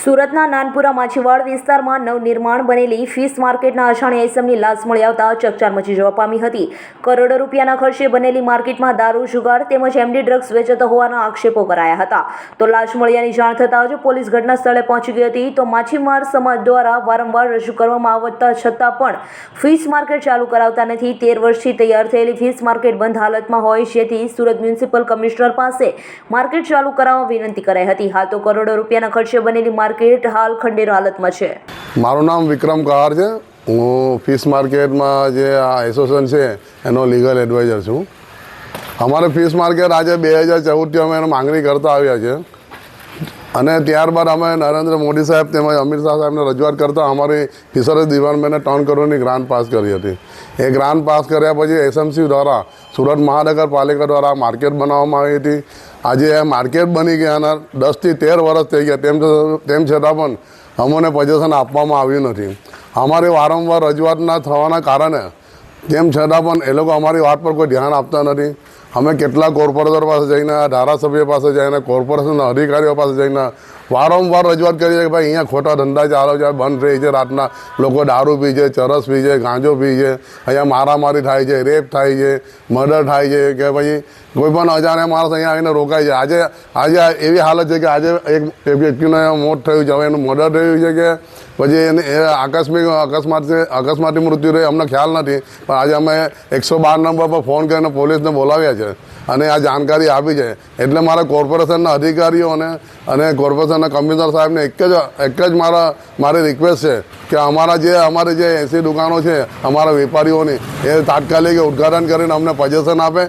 સુરતના નાનપુરા માછીવાડ વિસ્તારમાં નવનિર્માણ બનેલી ફિશ માર્કેટના અજાણ્યા ઇસમની લાશ મળી આવતા ચકચાર મચી જવા પામી હતી. કરોડો રૂપિયાના ખર્ચે બનેલી માર્કેટમાં દારૂ, જુગાર તેમજ એમડી ડ્રગ્સ વેચાતા હોવાના આક્ષેપો કરાયા હતા. તો લાશ મળ્યાની જાણ થતાં જ પોલીસ ઘટના સ્થળે પહોંચી ગઈ હતી. તો માછીમાર સમાજ દ્વારા વારંવાર રજૂ કરવામાં આવતા છતાં પણ ફિશ માર્કેટ ચાલુ કરાવતા નથી. તેર વર્ષથી તૈયાર થયેલી ફિશ માર્કેટ બંધ હાલતમાં હોય, જેથી સુરત મ્યુનિસિપલ કમિશનર પાસે માર્કેટ ચાલુ કરાવવા વિનંતી કરાઈ હતી. હાલ તો કરોડો રૂપિયાના ખર્ચે બનેલી માર્કેટ હાલ ખંડેર હાલતમાં છે. મારું નામ વિક્રમ કહાર છે. હું ફિશ માર્કેટમાં જે આ એસોસિએશન છે, એનો લીગલ એડવાઇઝર છું. અમારે ફિશ માર્કેટ આજે બે હજાર ચૌદથી અમે એનો માંગણી કરતા આવ્યા છે. અને ત્યારબાદ અમે નરેન્દ્ર મોદી સાહેબ તેમજ અમિત શાહ સાહેબને રજૂઆત કરતા અમારી ફિશરીઝ ડિપાર્ટમેન્ટે ત્રણ કરોડની ગ્રાન્ટ પાસ કરી હતી. એ ગ્રાન્ટ પાસ કર્યા પછી એસએમસી દ્વારા સુરત મહાનગરપાલિકા દ્વારા માર્કેટ બનાવવામાં આવી હતી. આજે આ માર્કેટ બની ગયાના દસથી તેર વર્ષ થઈ ગયા. તેમ તેમ છતાં પણ અમોને પજેશન આપવામાં આવ્યું નથી. અમારી વારંવાર રજૂઆત ના થવાના કારણે તેમ છતાં પણ એ લોકો અમારી વાત પર કોઈ ધ્યાન આપતા નથી. અમે કેટલા કોર્પોરેટર પાસે જઈને ધારાસભ્ય પાસે જઈને, કોર્પોરેશનના અધિકારીઓ પાસે જઈને વારંવાર રજૂઆત કરી છે કે ભાઈ અહીંયા ખોટા ધંધા ચાલે છે બંધ રહી છે રાતના. લોકો દારૂ પી છે, ચરસ પી છે, ગાંજો પી છે, અહીંયા મારામારી થાય છે, રેપ થાય છે, મર્ડર થાય છે, કે પછી કોઈ પણ અજાણ્યા માણસ અહીંયા આવીને રોકાય છે. આજે આજે એવી હાલત છે કે આજે એક વ્યક્તિનું મોત થયું છે. હવે એનું મર્ડર થયું છે કે પછી એને, એ આકસ્મિક, અકસ્માત છે અકસ્માતથી મૃત્યુ રહે અમને ખ્યાલ નથી. પણ આજે અમે એકસો બાર નંબર પર ફોન કરીને પોલીસને બોલાવ્યા છે. અને આ જાણકારી આપી છે. એટલે મારા કોર્પોરેશનના અધિકારીઓને અને કોર્પોરેશનના કમિશનર સાહેબને એક જ એક જ મારા મારી રિક્વેસ્ટ છે કે અમારા જે અમારી જે એસી દુકાનો છે, અમારા વેપારીઓની એ તાત્કાલિક ઉદ્ઘાટન કરીને અમને પજેશન આપે